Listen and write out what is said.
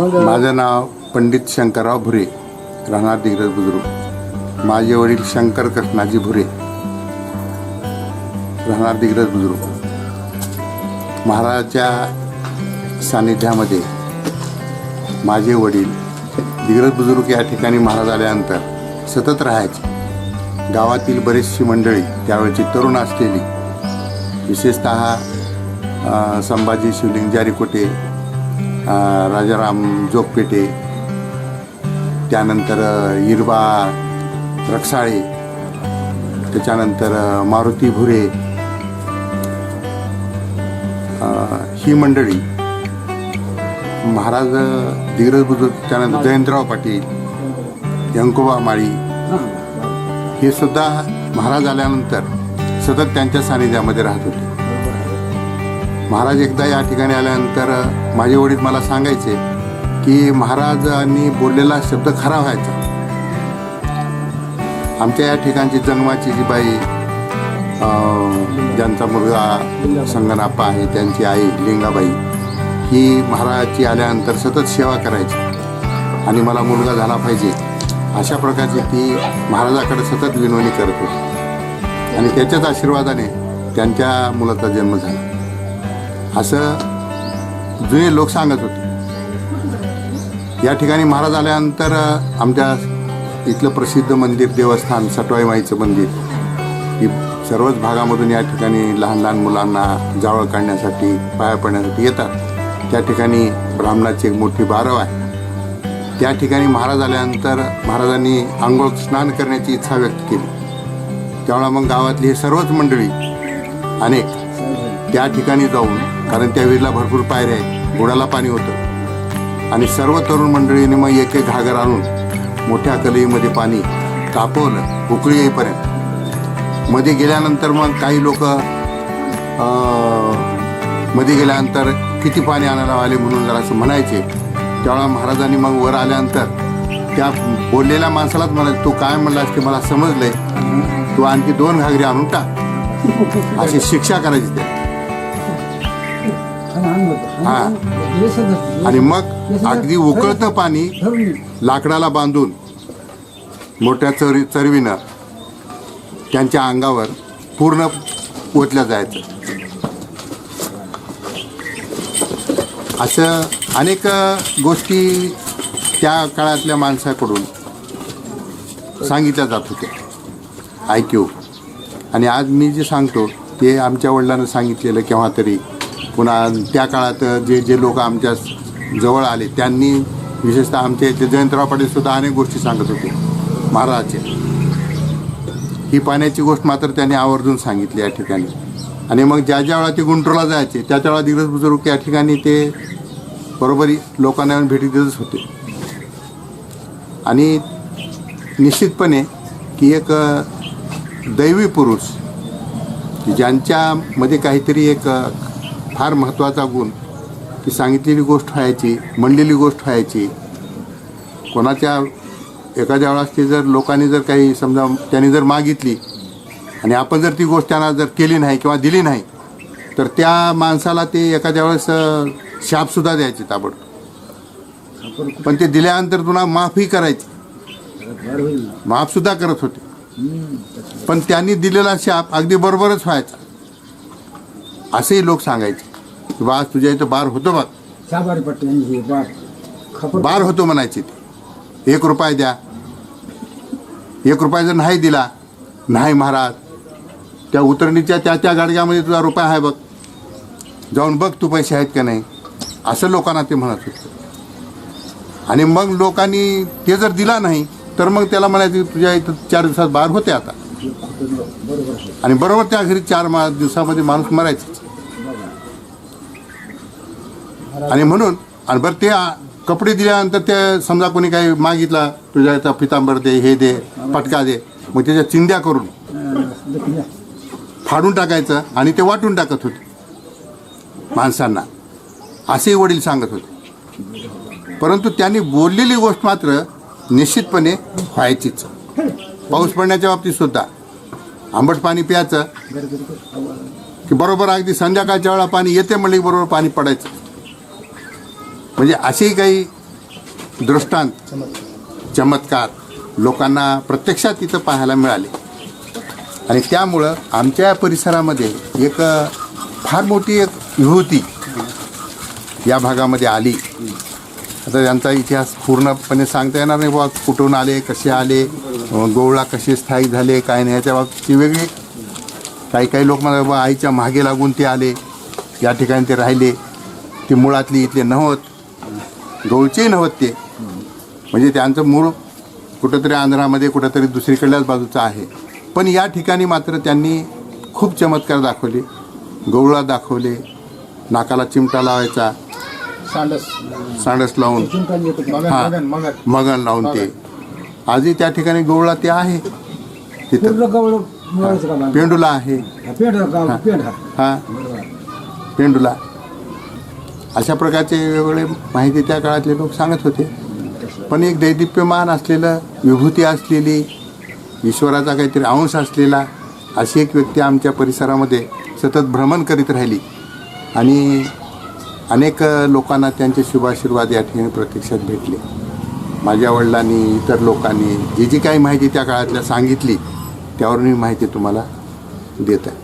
मग माझं नाव पंडित शंकरराव भुरे राहणार दिग्रज बुजुर्ग माझे वडील शंकर कृष्णाजी भुरे राहणार दिग्रज बुजुर्ग महाराजाच्या सानिध्यामध्ये माझे वडील दिग्रज बुजुर्ग या ठिकाणी महाराज आल्यानंतर सतत राहायचे. गावातील बरीचशी मंडळी त्यावेळची तरुण असलेली विशेषत संभाजी शिवलिंग जारीकोटे राजाराम जोगपेटे त्यानंतर इरबा रक्साळे त्याच्यानंतर मारुती भुरे ही मंडळी महाराज धीरज बुजुर्ग त्यानंतर जयंतराव पाटील यंकोबा माळी हे सुद्धा महाराज आल्यानंतर सतत त्यांच्या सानिध्यामध्ये राहत होते. महाराज एकदा या ठिकाणी आल्यानंतर माझे वडील मला सांगायचे की महाराजांनी बोललेला शब्द खरा व्हायचा. आमच्या या ठिकाणची जन्माची जी बाई ज्यांचा मुलगा संगनाप्पा आहे त्यांची आई लिंगाबाई ही महाराजाची आल्यानंतर सतत सेवा करायची आणि मला मुलगा झाला पाहिजे. अशा प्रकारची ती महाराजाकडे सतत विनवणी करत होती. आणि त्याच्याच आशीर्वादाने त्यांच्या मुलाचा जन्म झाला. असं जुने लोक सांगत होते. या ठिकाणी महाराज आल्यानंतर आमच्या इथलं प्रसिद्ध मंदिर देवस्थान सटवाई माईचं मंदिर ही सर्वच भागामधून या ठिकाणी लहान लहान मुलांना जावळ काढण्यासाठी पाया पडण्यासाठी येतात. त्या ठिकाणी ब्राह्मणाची एक मोठी बारव आहे. त्या ठिकाणी महाराज आल्यानंतर महाराजांनी आंघोळ स्नान करण्याची इच्छा व्यक्त केली. त्यामुळे मग गावातली हे सर्वच मंडळी अनेक त्या ठिकाणी जाऊन कारण त्या विहिरीला भरपूर पायऱ्या आहेत बुडाला पाणी होतं. आणि सर्व तरुण मंडळीने मग एक एक घागर आणून मोठ्या कलईमध्ये पाणी तापवलं उकळी येईपर्यंत. मध्ये गेल्यानंतर मग काही लोक मध्ये गेल्यानंतर किती पाणी आणायला आले म्हणून जरा असं म्हणायचे. त्यावेळा महाराजांनी मग वर आल्यानंतर त्या बोललेल्या माणसालाच म्हणायचं तू काय म्हणलास ते मला समजलंय. तू आणखी दोन घागरी आणून टाक. अशी शिक्षा करायची त्या. हा आणि मग अगदी उकळतं पाणी लाकडाला बांधून मोठ्या चरी चरवीनं त्यांच्या अंगावर पूर्ण ओतल्या जायचं. असं अनेक गोष्टी त्या काळातल्या माणसाकडून सांगितल्या जात होत्या. ऐक्यू आणि आज मी जे सांगतो ते आमच्या वडिलांना सांगितलेलं केव्हा तरी पुन्हा त्या काळात जे जे लोक आमच्या जवळ आले त्यांनी विशेषतः आमच्या इथे जयंतराव पाटील सुद्धा अनेक गोष्टी सांगत होते महाराजाचे. ही पाण्याची गोष्ट मात्र त्यांनी आवर्जून सांगितली या ठिकाणी. आणि मग ज्या ज्या वेळा ते गुंटूरला जायचे त्या त्या वेळा दिवस बुजुर्ग या ठिकाणी ते बरोबरी लोकांना येऊन भेटी देतच होते. आणि निश्चितपणे की एक दैवी पुरुष ज्यांच्यामध्ये काहीतरी एक फार महत्त्वाचा गुण की सांगितलेली गोष्ट व्हायची म्हणलेली गोष्ट व्हायची. कोणाच्या एखाद्या वेळेस ते जर लोकांनी जर काही समजा त्यांनी जर मागितली आणि आपण जर ती गोष्ट त्यांना जर केली नाही किंवा दिली नाही तर त्या माणसाला ते एखाद्या वेळेस शापसुद्धा द्यायचे ताबड पण ते दिल्यानंतर तुला माफही करायची. माफसुद्धा करत होते. पण त्यांनी दिलेला शाप अगदी बरोबरच व्हायचा. असेही लोक सांगायचे की बा तुझ्या इथं बार होतो बघ साबारी पट्टी बार खपत बार होतो म्हणायचे ते. एक रुपया द्या. एक रुपया जर नाही दिला नाही महाराज. त्या उतरणीच्या त्या त्या गाडग्यामध्ये तुझा रुपया आहे बघ. जाऊन बघ तू पैसे आहेत का नाही. असं लोकांना ते म्हणत होते. आणि मग लोकांनी ते जर दिला नाही तर मग त्याला म्हणायचं तुझ्या इथं चार दिवसात बार होते आता. आणि बरोबर त्या घरी चार मा दिवसामध्ये माणूस मरायचा आणि म्हणून आणि बरं ते कपडे दिल्यानंतर ते समजा कोणी काही मागितला तुझ्या इथं पितांबर दे हे दे पटका दे मग त्याच्या चिंध्या करून फाडून टाकायचं आणि ते वाटून टाकत होते माणसांना. असेही वडील सांगत होते. परंतु त्यांनी बोललेली गोष्ट मात्र निश्चितपणे व्हायचीच. पाऊस पडण्याच्या बाबतीत सुद्धा. आंबट पाणी प्यायचं की बरोबर अगदी संध्याकाळच्या वेळा पाणी येते म्हणले बरोबर पाणी पडायचं. म्हणजे असेही काही दृष्टांत चमत्कार लोकांना प्रत्यक्षात तिथं पाहायला मिळाले. आणि त्यामुळं आमच्या परिसरामध्ये एक फार मोठी एक विभूती या भागामध्ये आली. आता त्यांचा इतिहास पूर्णपणे सांगता येणार नाही बाबा कुठून आले कसे आले गोवळा कसे स्थायिक झाले काय नाही याच्या बाबतीची वेगळी काही काही लोक मला बाबा आईच्या मागे लागून ते आले या ठिकाणी ते राहिले ते मुळातली इथले नव्हत. गवळचेही नव्हत. ते म्हणजे त्यांचं मूळ कुठंतरी आंध्रामध्ये कुठंतरी दुसरीकडल्याच बाजूचं आहे. पण या ठिकाणी मात्र त्यांनी खूप चमत्कार दाखवले. गवळा दाखवले. नाकाला चिमटा लावायचा. सांडस. सांडस लावून. हा. मगन लावून ते. आजही त्या ठिकाणी गवळा ते आहे. तिथं? पेंडुला आहे. हा, पेंडुला. अशा प्रकारचे वेगवेगळे माहिती त्या काळातले लोक सांगत होते. पण एक दैदिप्यमान असलेलं विभूती असलेली ईश्वराचा काहीतरी अंश असलेला अशी एक व्यक्ती आमच्या परिसरामध्ये सतत भ्रमण करीत राहिली. आणि अनेक लोकांना त्यांचे शुभाशीर्वाद या ठिकाणी प्रत्यक्षात भेटले. माझ्या वडिलांनी इतर लोकांनी जी जी काही माहिती त्या काळातल्या सांगितली त्यावरून मी माहिती तुम्हाला देत आहे